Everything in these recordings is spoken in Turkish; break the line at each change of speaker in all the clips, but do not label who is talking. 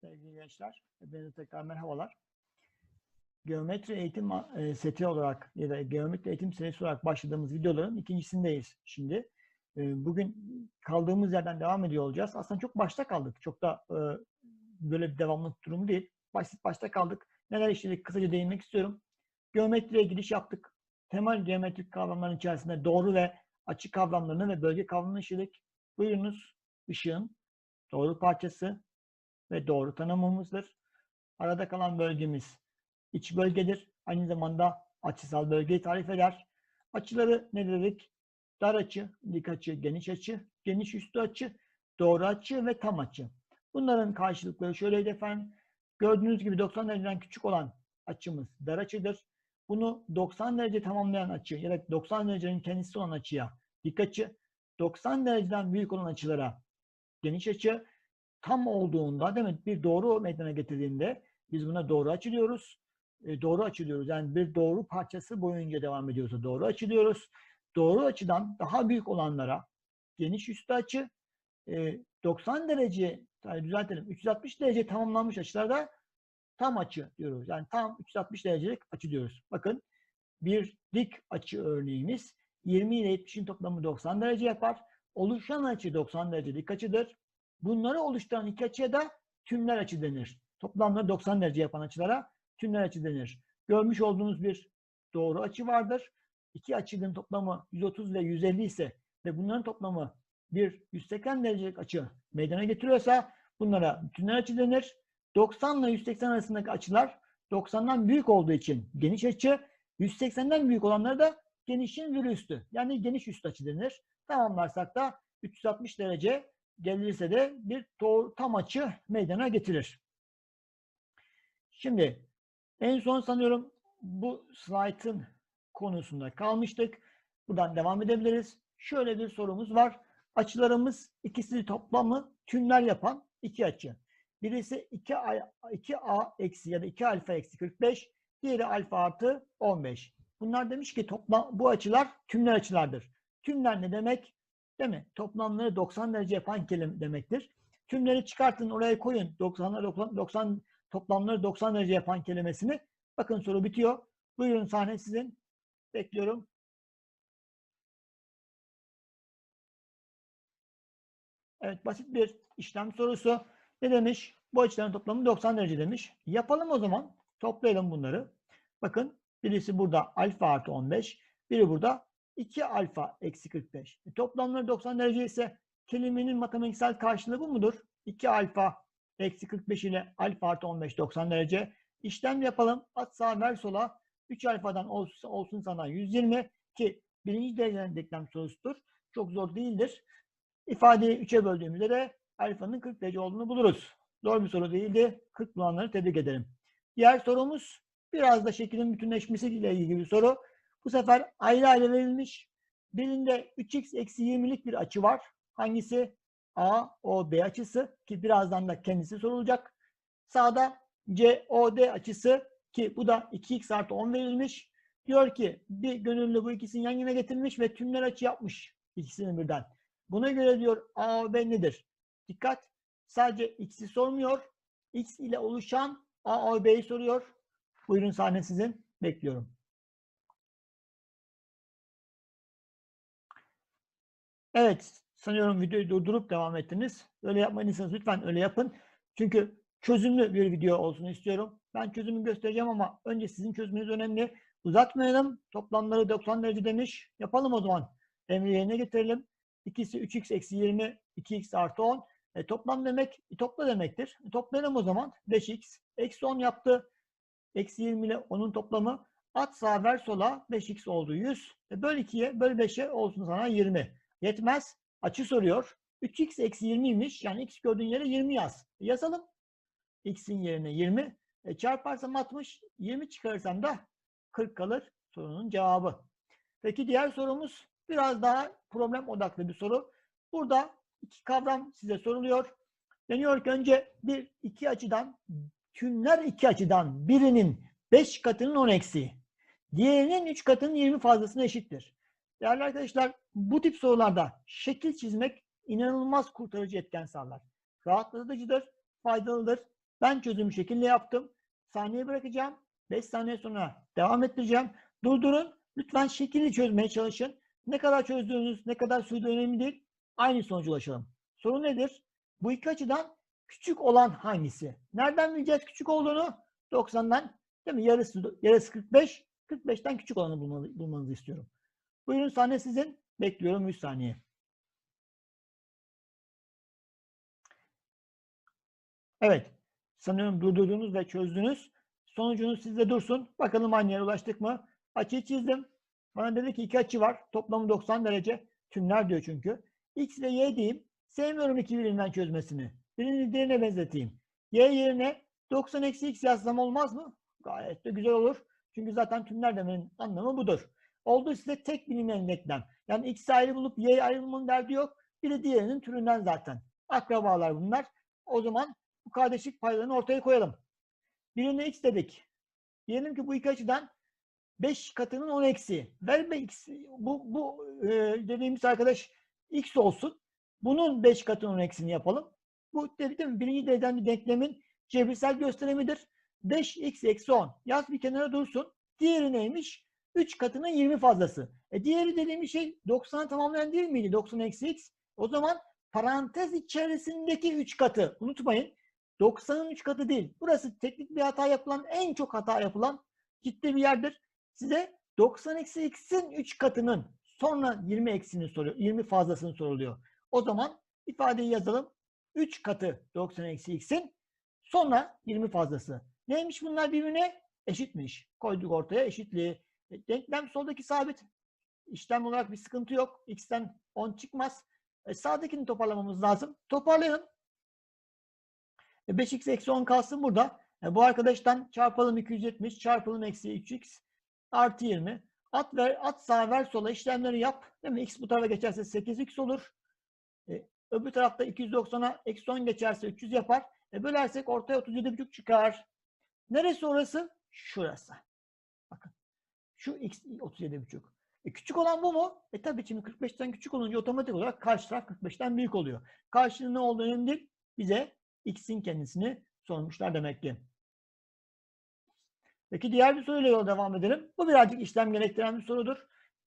Sevgili gençler, hepinize tekrar merhabalar. Geometri eğitim e, seti olarak ya da geometri eğitim serisi olarak başladığımız videoların ikincisindeyiz şimdi. E, Bugün kaldığımız yerden devam ediyor olacağız. Aslında çok başta kaldık. Çok da e, böyle bir devamlık durumu değil. Basit başta kaldık. Neler işledik kısaca değinmek istiyorum. Geometriye giriş yaptık. Temel geometrik kavramların içerisinde doğru ve açı kavramlarını ve bölge kavramını işledik. Buyurunuz ışığın doğru parçası, ve doğru tanımımızdır. Arada kalan bölgemiz iç bölgedir. Aynı zamanda açısal bölgeyi tarif eder. Açıları ne dedik? Dar açı, dik açı, geniş açı, geniş üstü açı, doğru açı ve tam açı. Bunların karşılıkları şöyleydi efendim. Gördüğünüz gibi 90 dereceden küçük olan açımız dar açıdır. Bunu 90 derece tamamlayan açı ya da 90 derecenin kendisi olan açıya dik açı, 90 dereceden büyük olan açılara geniş açı, tam olduğunda mi? Bir doğru meydana getirdiğinde biz buna doğru açılıyoruz. E, doğru açılıyoruz. Yani bir doğru parçası boyunca devam ediyorsa doğru açılıyoruz. Doğru açıdan daha büyük olanlara geniş üstü açı, e, 90 derece yani düzeltelim 360 derece tamamlanmış açılarda tam açı diyoruz. Yani tam 360 derecelik açı diyoruz. Bakın bir dik açı örneğimiz 20 ile 70'in toplamı 90 derece yapar. Oluşan açı 90 derece dik açıdır. Bunları oluşturan iki açıya da tümler açı denir. Toplamda 90 derece yapan açılara tümler açı denir. Görmüş olduğunuz bir doğru açı vardır. İki açının toplamı 130 ve 150 ise ve bunların toplamı bir 180 derecelik açı meydana getiriyorsa bunlara tümler açı denir. 90 ile 180 arasındaki açılar 90'dan büyük olduğu için geniş açı, 180'den büyük olanlara da genişin virüstü. Yani geniş üst açı denir. Tamamlarsak da 360 derece gelirse de bir doğru, tam açı meydana getirir. Şimdi en son sanıyorum bu slaytın konusunda kalmıştık. Buradan devam edebiliriz. Şöyle bir sorumuz var. Açılarımız ikisi toplamı tümler yapan iki açı. Birisi 2A, 2A eksi ya da 2 alfa eksi 45. Diğeri alfa artı 15. Bunlar demiş ki toplam bu açılar tümler açılardır. Tümler ne demek? Değil mi? Toplamları 90 derece yapan kelime demektir. Tümleri çıkartın oraya koyun. 90'lar 90, 90 toplamları 90 derece yapan kelimesini. Bakın soru bitiyor. Buyurun sahne sizin. Bekliyorum. Evet basit bir işlem sorusu. Ne demiş? Bu açıların toplamı 90 derece demiş. Yapalım o zaman. Toplayalım bunları. Bakın birisi burada alfa artı 15. Biri burada 2 alfa eksi 45. E, toplamları 90 derece ise kelimenin matematiksel karşılığı bu mudur? 2 alfa eksi 45 ile alfa artı 15 90 derece. İşlem yapalım. At sağa ver sola. 3 alfadan olsun, olsun sana 120 ki birinci dereceden denklem sorusudur. Çok zor değildir. İfadeyi 3'e böldüğümüzde de alfanın 40 derece olduğunu buluruz. Zor bir soru değildi. 40 bulanları tebrik ederim. Diğer sorumuz biraz da şeklin bütünleşmesiyle ilgili bir soru. Bu sefer ayrı ayrı verilmiş. Birinde 3x eksi 20'lik bir açı var. Hangisi? A, O, B açısı ki birazdan da kendisi sorulacak. Sağda C, O, D açısı ki bu da 2x artı 10 verilmiş. Diyor ki bir gönüllü bu ikisini yan yana getirmiş ve tümler açı yapmış ikisini birden. Buna göre diyor A, O, B nedir? Dikkat! Sadece x'i sormuyor. X ile oluşan A, O, B'yi soruyor. Buyurun sahne sizin. Bekliyorum. Evet, sanıyorum videoyu durdurup devam ettiniz. Öyle yapmadıysanız lütfen öyle yapın. Çünkü çözümlü bir video olsun istiyorum. Ben çözümü göstereceğim ama önce sizin çözümünüz önemli. Uzatmayalım. Toplamları 90 derece demiş. Yapalım o zaman. Emri yerine getirelim. İkisi 3x eksi 20, 2x artı 10. E, toplam demek, e, topla demektir. E, toplayalım o zaman. 5x eksi 10 yaptı. Eksi 20 ile 10'un toplamı. At sağa ver sola 5x oldu 100. E, böl 2'ye böl 5'e olsun sana 20. Yetmez. Açı soruyor. 3x eksi 20'ymiş. Yani x gördüğün yere 20 yaz. E, yazalım. x'in yerine 20. E, çarparsam 60. 20 çıkarırsam da 40 kalır. Sorunun cevabı. Peki diğer sorumuz biraz daha problem odaklı bir soru. Burada iki kavram size soruluyor. Deniyor ki önce bir iki açıdan tümler iki açıdan birinin 5 katının 10 eksiği. Diğerinin 3 katının 20 fazlasına eşittir. Değerli arkadaşlar bu tip sorularda şekil çizmek inanılmaz kurtarıcı etken sağlar. Rahatlatıcıdır, faydalıdır. Ben çözümü şekilde yaptım. Saniye bırakacağım. 5 saniye sonra devam ettireceğim. Durdurun. Lütfen şekilli çözmeye çalışın. Ne kadar çözdüğünüz, ne kadar sürdüğü önemli değil. Aynı sonuca ulaşalım. Soru nedir? Bu iki açıdan küçük olan hangisi? Nereden bileceğiz küçük olduğunu? 90'dan değil mi? Yarısı, yarısı 45. 45'ten küçük olanı bulmanızı istiyorum. Buyurun sahne sizin. Bekliyorum 3 saniye. Evet. Sanıyorum durdurdunuz ve çözdünüz. Sonucunuz sizde dursun. Bakalım aynı yere ulaştık mı? Açıyı çizdim. Bana dedi ki iki açı var. Toplamı 90 derece. Tümler diyor çünkü. X ve Y diyeyim. Sevmiyorum iki birimden çözmesini. Birini diğerine benzeteyim. Y yerine 90 eksi X yazsam olmaz mı? Gayet de güzel olur. Çünkü zaten tümler demenin anlamı budur. Oldu size tek bilinmeyen denklem. Yani X ayrı bulup Y ayrılmanın derdi yok. Biri diğerinin türünden zaten. Akrabalar bunlar. O zaman bu kardeşlik paylarını ortaya koyalım. Birine X dedik. Diyelim ki bu iki açıdan 5 katının 10 eksi. Ver be X. Bu, bu e, dediğimiz arkadaş X olsun. Bunun 5 katının 10 eksini yapalım. Bu değil mi? Birinci dereceden bir denklemin cebirsel gösterimidir. 5x eksi 10. Yaz bir kenara dursun. Diğeri neymiş? 3 katının 20 fazlası. E diğeri dediğimiz şey 90'a tamamlayan değil miydi? 90 eksi x. O zaman parantez içerisindeki 3 katı. Unutmayın. 90'ın 3 katı değil. Burası teknik bir hata yapılan, en çok hata yapılan ciddi bir yerdir. Size 90 eksi x'in 3 katının sonra 20 eksini soruyor. 20 fazlasını soruluyor. O zaman ifadeyi yazalım. 3 katı 90 eksi x'in sonra 20 fazlası. Neymiş bunlar birbirine? Eşitmiş. Koyduk ortaya eşitliği. E, Denklem soldaki sabit. İşlem olarak bir sıkıntı yok. X'ten 10 çıkmaz. E, sağdakini toparlamamız lazım. Toparlayalım. E, 5x eksi 10 kalsın burada. E, bu arkadaştan çarpalım 270 çarpalım eksi 3x artı 20. At ver, at sağa ver sola işlemleri yap. Değil mi? X bu tarafa geçerse 8x olur. E, öbür tarafta 290'a eksi 10 geçerse 300 yapar. E, bölersek ortaya 37,5 çıkar. Neresi orası? Şurası. Bakın. Şu x 37,5. E, küçük olan bu mu? E tabii şimdi 45'ten küçük olunca otomatik olarak karşı taraf 45'ten büyük oluyor. Karşının ne olduğu önemli değil. Bize x'in kendisini sormuşlar demek ki. Peki diğer bir soruyla yola devam edelim. Bu birazcık işlem gerektiren bir sorudur.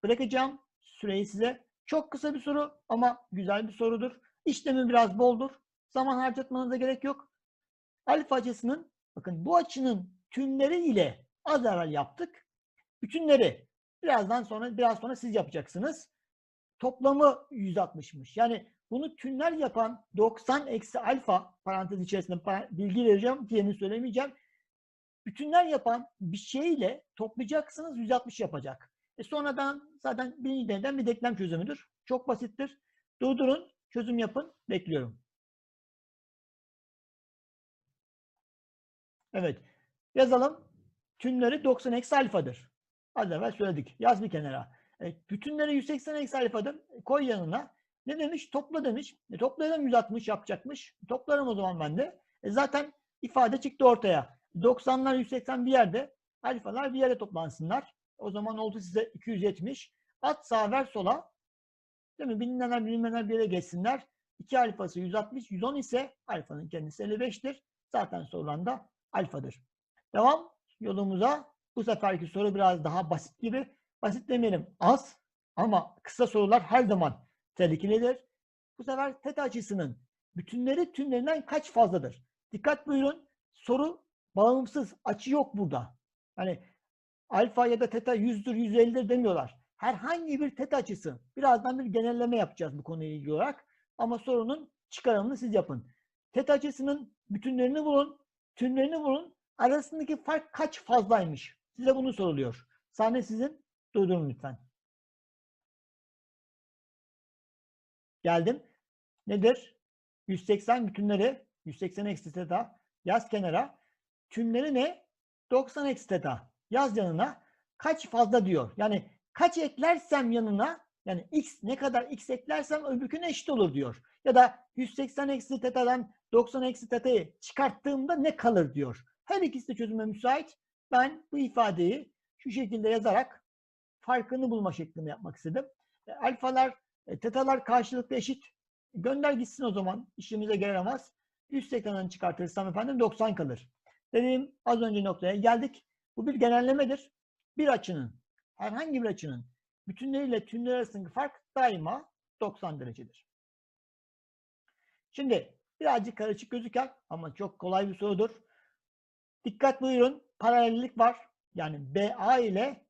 Bırakacağım süreyi size. Çok kısa bir soru ama güzel bir sorudur. İşlemi biraz boldur. Zaman harcatmanıza gerek yok. Alfa açısının, bakın bu açının tümleri ile az evvel yaptık. Bütünleri birazdan sonra biraz sonra siz yapacaksınız. Toplamı 160'mış. Yani bunu tümler yapan 90 eksi alfa parantez içerisinde bilgi vereceğim. Diğerini söylemeyeceğim. Bütünler yapan bir şeyle toplayacaksınız 160 yapacak. E sonradan zaten birinci deneden bir denklem çözümüdür. Çok basittir. Durdurun, çözüm yapın. Bekliyorum. Evet. Yazalım. Tümleri 90 eksi alfadır. Az evvel söyledik. Yaz bir kenara. Evet, bütünleri 180 eksi alfadır. Koy yanına. Ne demiş? Topla demiş. E, toplayalım 160 yapacakmış. Toplarım o zaman ben de. E, zaten ifade çıktı ortaya. 90'lar 180 bir yerde. Alfalar bir yere toplansınlar. O zaman oldu size 270. At sağa ver sola. Değil mi? Bilinenler bilinmeyenler bir yere geçsinler. 2 alfası 160. 110 ise alfanın kendisi 55'tir. Zaten sorulan da alfadır. Devam yolumuza. Bu seferki soru biraz daha basit gibi. Basit demeyelim az ama kısa sorular her zaman tehlikelidir. Bu sefer teta açısının bütünleri tümlerinden kaç fazladır? Dikkat buyurun. Soru bağımsız. Açı yok burada. Hani alfa ya da teta 100'dür 150'dir demiyorlar. Herhangi bir teta açısı. Birazdan bir genelleme yapacağız bu konuyla ilgili olarak. Ama sorunun çıkarımını siz yapın. Teta açısının bütünlerini bulun. Tümlerini bulun. Arasındaki fark kaç fazlaymış? Size bunu soruluyor. Sahne sizin. Durdurun lütfen. Geldim. Nedir? 180 bütünleri 180 eksi teta yaz kenara. Tümleri ne? 90 eksi teta. Yaz yanına. Kaç fazla diyor. Yani kaç eklersem yanına yani x ne kadar x eklersem öbürküne eşit olur diyor. Ya da 180 eksi tetadan 90 eksi teta'yı çıkarttığımda ne kalır diyor. Her ikisi de çözüme müsait. Ben bu ifadeyi şu şekilde yazarak farkını bulma şeklinde yapmak istedim. E, alfalar, e, tetalar karşılıklı eşit. Gönder gitsin o zaman. İşimize gelemez. 180'den çıkartırsam efendim 90 kalır. Dediğim az önce noktaya geldik. Bu bir genellemedir. Bir açının, herhangi bir açının bütünleriyle tümleri arasındaki fark daima 90 derecedir. Şimdi birazcık karışık gözüker ama çok kolay bir sorudur. Dikkat buyurun. Paralellik var. Yani BA ile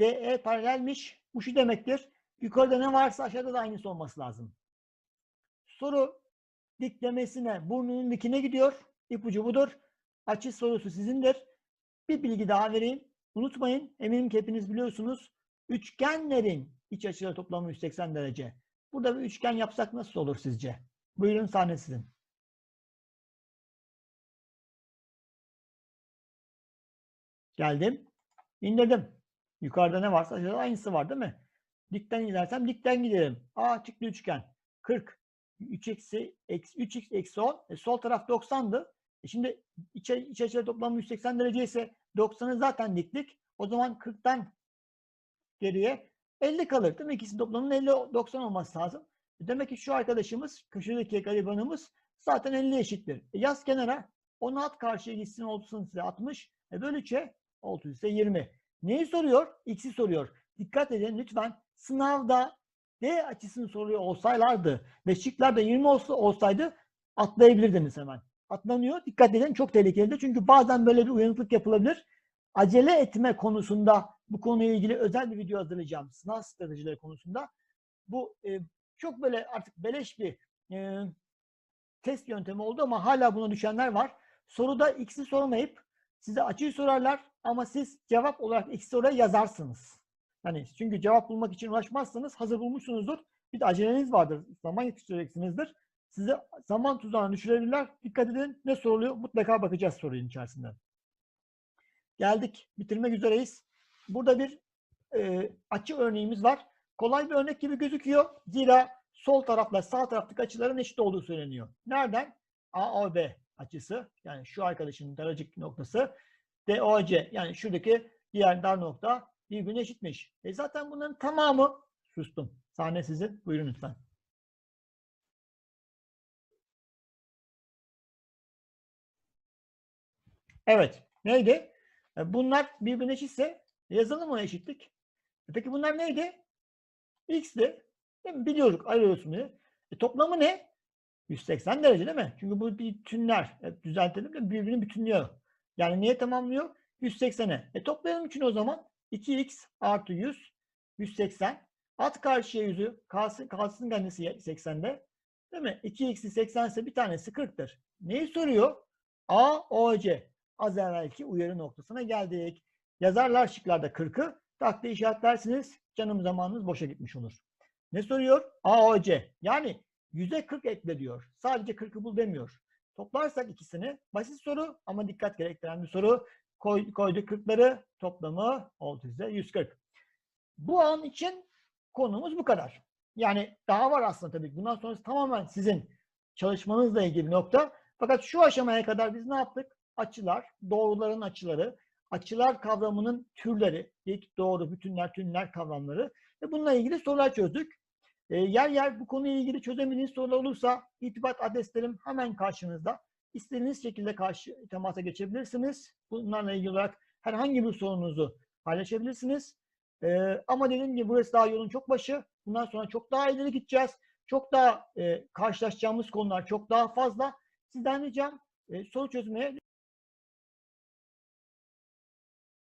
DE paralelmiş. Bu şu demektir. Yukarıda ne varsa aşağıda da aynısı olması lazım. Soru diklemesine, burnunun dikine gidiyor. İpucu budur. Açı sorusu sizindir. Bir bilgi daha vereyim. Unutmayın, eminim ki hepiniz biliyorsunuz. Üçgenlerin iç açıları toplamı 180 derece. Burada bir üçgen yapsak nasıl olur sizce? Buyurun sahne sizin. Geldim. İndirdim. Yukarıda ne varsa aşağıda aynısı var değil mi? Dikten gidersem dikten giderim. Aa çıktı üçgen. 40. 3 eksi, eksi 3x eksi 10. E, sol taraf 90'dı. E şimdi iç, iç açıları toplamı 180 derece ise 90'ı zaten diktik. O zaman 40'tan geriye 50 kalır değil mi? İkisinin toplamının 50 90 olması lazım. E demek ki şu arkadaşımız köşedeki garibanımız zaten 50 eşittir. E yaz kenara 10 at karşıya gitsin olsun size 60. E bölüçe 30 ise 20. Neyi soruyor? X'i soruyor. Dikkat edin lütfen sınavda D açısını soruyor olsaylardı ve şıklarda 20 olsa, olsaydı atlayabilirdiniz hemen. Atlanıyor. Dikkat edin çok tehlikelidir. Çünkü bazen böyle bir uyanıklık yapılabilir. Acele etme konusunda bu konuyla ilgili özel bir video hazırlayacağım. Sınav stratejileri konusunda. Bu e, çok böyle artık beleş bir e, test yöntemi oldu ama hala buna düşenler var. Soruda x'i sormayıp size açıyı sorarlar ama siz cevap olarak x'i oraya yazarsınız. Hani çünkü cevap bulmak için uğraşmazsanız hazır bulmuşsunuzdur. Bir de aceleniz vardır. Zaman yetiştireceksinizdir. Sizi zaman tuzağına düşürebilirler. Dikkat edin ne soruluyor? Mutlaka bakacağız sorunun içerisinde. Geldik. Bitirmek üzereyiz. Burada bir e, açı örneğimiz var. Kolay bir örnek gibi gözüküyor. Zira sol tarafla sağ taraftaki açıların eşit olduğu söyleniyor. Nereden? AOB açısı yani şu arkadaşın daracık noktası DOC yani şuradaki diğer dar nokta birbirine eşitmiş. E zaten bunların tamamı sustum. Sahne sizin. Buyurun lütfen. Evet. Neydi? E bunlar birbirine eşitse yazalım mı eşitlik? E peki bunlar neydi? X'ti. Değil mi? Biliyorduk. Ayırıyorsun diye. E toplamı ne? 180 derece değil mi? Çünkü bu bütünler. E, düzeltelim de birbirini bütünlüyor. Yani niye tamamlıyor? 180'e. E toplayalım için o zaman 2x artı 100 180. At karşıya yüzü kalsın, kalsın kendisi 80'de. Değil mi? 2x'i 80 ise bir tanesi 40'tır. Neyi soruyor? A, O, C. Az evvelki uyarı noktasına geldik. Yazarlar şıklarda 40'ı. Takdir işaretlersiniz. Canım zamanınız boşa gitmiş olur. Ne soruyor? A, O, C. Yani 100'e 40 ekle diyor. Sadece 40'ı bul demiyor. Toplarsak ikisini basit soru ama dikkat gerektiren bir soru. Koy, koyduk 40'ları toplamı oldu size 140. Bu an için konumuz bu kadar. Yani daha var aslında tabii. Bundan sonrası tamamen sizin çalışmanızla ilgili nokta. Fakat şu aşamaya kadar biz ne yaptık? Açılar, doğruların açıları, açılar kavramının türleri, dik, doğru, bütünler, tümler kavramları ve bununla ilgili sorular çözdük. E, yer yer bu konuyla ilgili çözemediğiniz sorular olursa irtibat adreslerim hemen karşınızda. İstediğiniz şekilde karşı temasa geçebilirsiniz. Bunlarla ilgili olarak herhangi bir sorunuzu paylaşabilirsiniz. Ee, ama dediğim gibi burası daha yolun çok başı. Bundan sonra çok daha ileri gideceğiz. Çok daha e, karşılaşacağımız konular çok daha fazla. Sizden ricam e, soru çözmeye